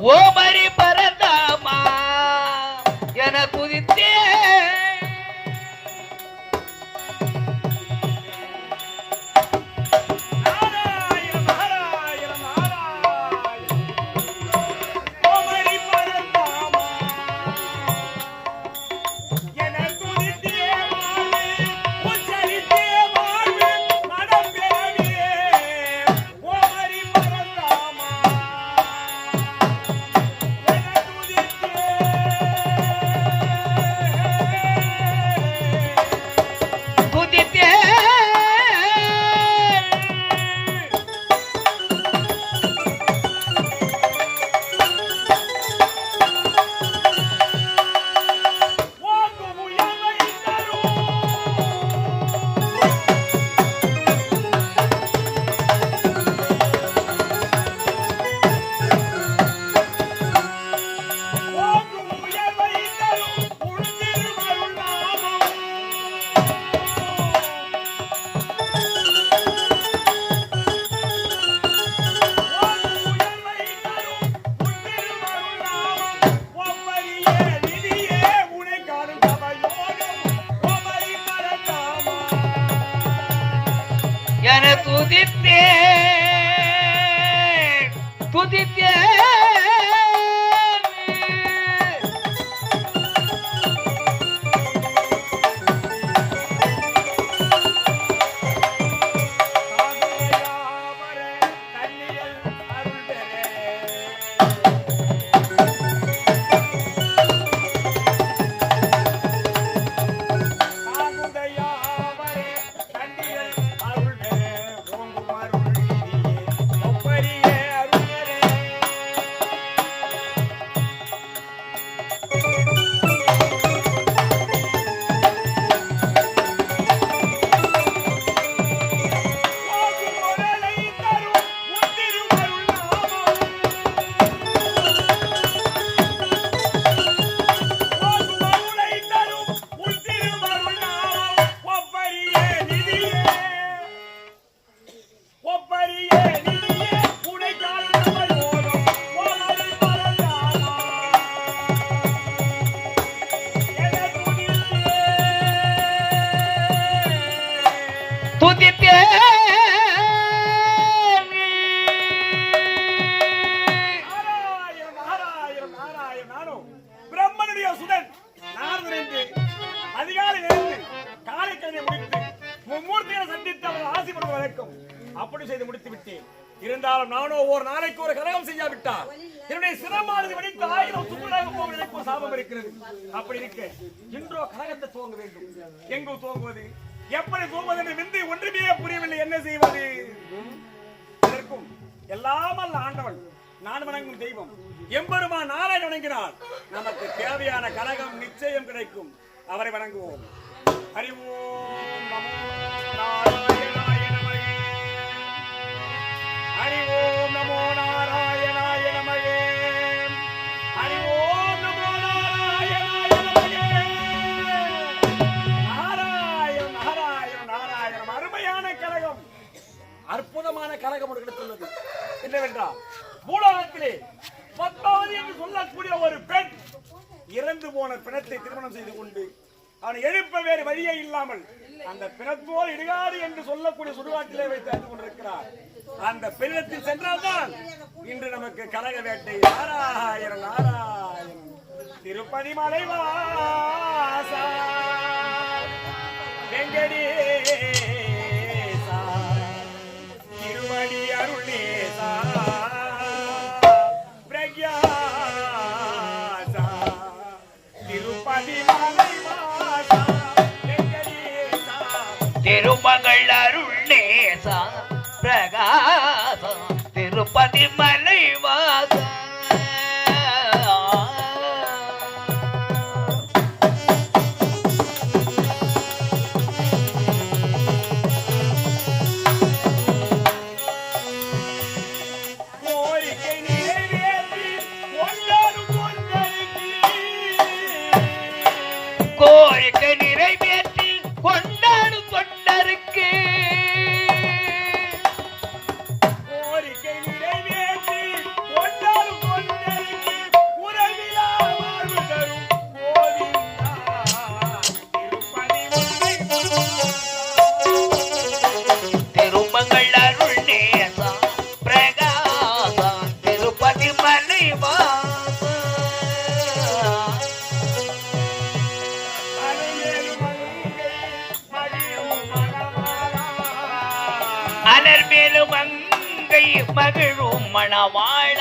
Whoa, buddy, buddy. துதித்தே துதித்தே அவர் வரைக்கும் அப்படி செய்து முடித்து விட்டேன். இருந்தாலும் நானோ ஒரு நாளைக்கு ஒரு கலகம் செய்யாவிட்டால் என்னுடைய சிரமானது வெடித்து ஆயிரம் சுற்றுலாக போவதற்கு ஒரு சாபம் இருக்கிறது. அப்படி இருக்க இன்றோ கலகத்தை துவங்க வேண்டும். எங்கு துவங்குவது? எப்படி துவங்குவது என்று விந்தை ஒன்றுமே புரியவில்லை. என்ன செய்வது? இதற்கும் எல்லாம் அல்ல ஆண்டவன் நான் வணங்கும் தெய்வம். எம்பெருமா நாராயண வணங்கினால் நமக்கு தேவையான கனகம் நிச்சயம் கிடைக்கும். அவரை வணங்குவோம். அறிவோம் நமோ அற்புதமான கனகம் கிடைத்துள்ளது என்னவென்றால் பூலோகத்திலே பத்மாவதி என்று சொல்லக்கூடிய ஒரு பெண் இறந்து போன பிணத்தை திருமணம் செய்து கொண்டு அவன் எழுப்ப வேறு வழியே இல்லாமல் அந்த பிணத்தோடு இடுகாடு என்று சொல்லக்கூடிய சுடுகாட்டிலே வைத்து அறிந்து கொண்டிருக்கிறார். அந்த பெண்ணத்தில் சென்றால்தான் இன்று நமக்கு கனக வேட்டை நாராயணன் நாராயணன் திருப்பதி மலைவாசா வெங்கடேசா திருப்பதி மலை வாசம் கோரிக்கை நிறைவேற்றி கொண்டாடும் கொண்டருக்கு கோரிக்கை நிறைவேற்றி கொண்டாடும் தொண்டருக்கு மகிழும் மணவாழ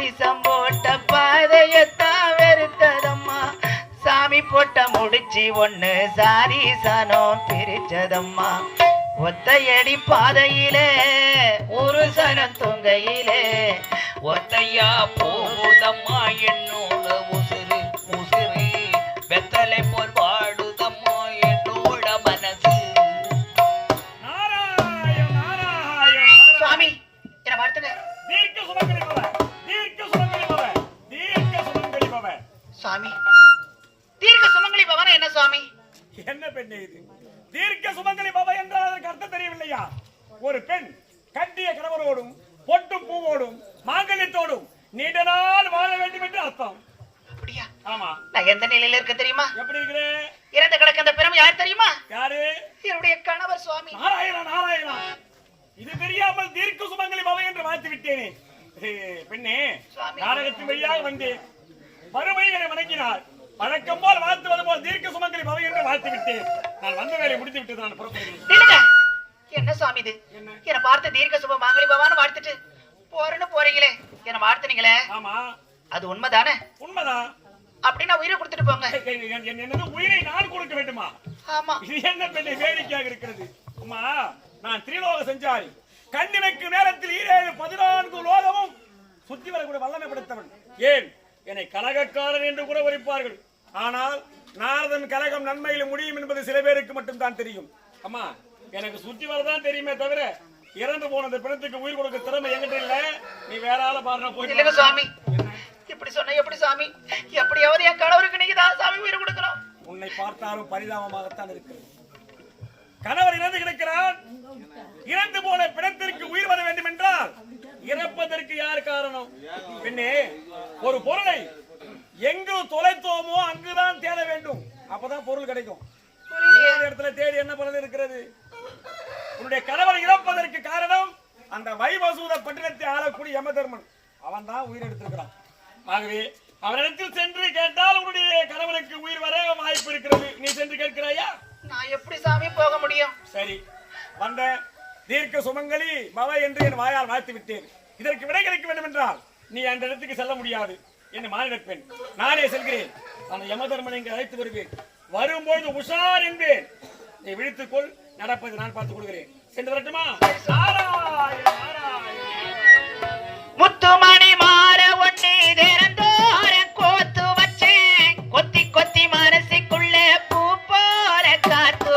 பரிசம் போட்ட பாதையத்தான் வெறுத்ததம்மா. சாமி போட்ட முடிச்சு ஒண்ணு சாரிசனம் பிரிச்சதம்மா. ஒத்தையடி பாதையிலே ஒரு சனம் தொங்கையிலே. ஒத்தையா போகுதம்மா என்னோட உசு தெரியவில்லையா ஒரு பெண் கட்டிய கணவரோடும் பொட்டும் பூவோடும் மாங்கல்யத்தோடும் நீண்ட நாள் வாழ வேண்டும் என்று அர்த்தம். ஆமா. நான் எந்த நிலையில இருக்க தெரியுமா? எப்படி இருக்கிறே? இறந்து கிடக்க அந்த பெரும் யார் தெரியுமா? யாரு? என்னுடைய கணவர் சுவாமி. நாராயணா நாராயணா. இது தெரியாமல் தீர்க்க சுமங்கலி பவ என்று வாழ்த்து விட்டேனே. பெண்ணே. நாடகத்தின் வழியாக வந்தேன். மறுமைகளை வணங்கினார். வழக்கம் போல் வாழ்த்துவது போல் தீர்க்க சுமங்கலி பவ என்று வாழ்த்து விட்டேன். நான் வந்த வேலை முடித்து விட்டு நான் புறப்படுகிறேன். என்ன சுவாமி இது? என்ன? பார்த்து தீர்க்க சுப மாங்கலி பவான்னு வாழ்த்துட்டு போறேன்னு போறீங்களே. என்ன வாழ்த்துனீங்களே. ஆமா. அது உண்மைதானே? உண்மைதான் அப்படின்னா உயிரை கொடுத்துட்டு போங்க. என்- என்- என்னது உயிரை நான் கொடுக்க வேண்டுமா? ஆமா. இது என்ன பெண்ணை வேடிக்கையாக இருக்கிறது? அம்மா நான் திரிலோக செஞ்சாரி. கண்ணிமைக்கு நேரத்தில் ஈரேழு பதினான்கு லோகமும் சுத்தி வரக்கூடிய வல்லமை படைத்தவன். ஏன்? என்னை கலகக்காரன் என்று கூட உரைப்பார்கள். ஆனால் நாரதன் கலகம் நன்மையில் முடியும் என்பது சில பேருக்கு மட்டும் தான் தெரியும். அம்மா எனக்கு சுத்தி வரதான் தெரியுமே தவிர இறந்து போன அந்த பிணத்துக்கு உயிர் கொடுக்க திறமை என்கிட்ட இல்ல. நீ வேற ஆள பாருனா இல்லைங்க போய் சுவாமி இப்படி சொன்ன எப்படி சாமி? எப்படியாவது என் கணவருக்கு நீங்க தான் சாமி உயிரை கொடுக்கணும். உன்னை பார்த்தாலும் பரிதாபமாகத்தான் இருக்கிறது கணவர் இறந்து கிடக்கிறார். இறந்து போன பிணத்திற்கு உயிர் வர வேண்டும் என்றால் இறப்பதற்கு யார் காரணம்? பின்னே ஒரு பொருளை எங்கு தொலைத்தோமோ அங்குதான் தேட வேண்டும். அப்பதான் பொருள் கிடைக்கும். இடத்துல தேடி என்ன பலன் இருக்கிறது? உன்னுடைய கணவர் இறப்பதற்கு காரணம் அந்த வைவசூத பட்டினத்தை ஆளக்கூடிய யமதர்மன். அவன் தான் உயிர் எடுத்திருக்கிறான். ஆகவே அவரிடத்தில் சென்று கேட்டால் உன்னுடைய கணவனுக்கு உயிர் வர வாய்ப்பு இருக்கிறது. நீ சென்று கேட்கிறாயா? நான் எப்படி சாமி போக முடியும்? சரி. வந்த தீர்க்க சுமங்கலி பவ என்று என் வாயால் வாழ்த்து விட்டேன். இதற்கு விடை கிடைக்க வேண்டும் என்றால் நீ அந்த இடத்துக்கு செல்ல முடியாது. என்று மாநில பெண். நானே செல்கிறேன். அந்த யமதர்மனை இங்கு அழைத்து வருவேன். வரும்பொழுது உஷார் என்பேன். நீ விழித்துக்கொள் நடப்பது நான் பார்த்து கொடுக்கிறேன்? சென்று வரட்டுமா? முத்துமணி மாற ஒட்டி திறந்தோர கோத்து வச்சேன். கொத்தி கொத்தி மனசுக்குள்ள பூ போல காத்து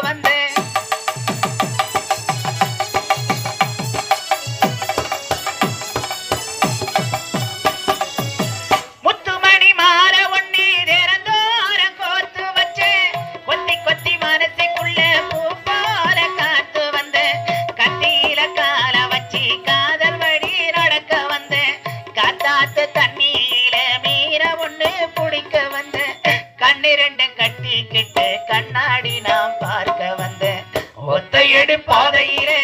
ரெண்டும் கட்டிக்கிட்டு கண்ணாடி நான் பார்க்க வந்தேன். ஒத்தையடி பாதையிலே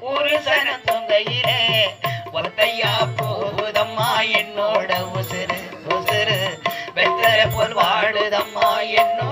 ஒரு சனம் தொங்கையிலே ஒத்தையா போகுதம்மா என்னோட உசுறு உசுறு. வெத்தரை போல் வாடுதம்மா என்னோட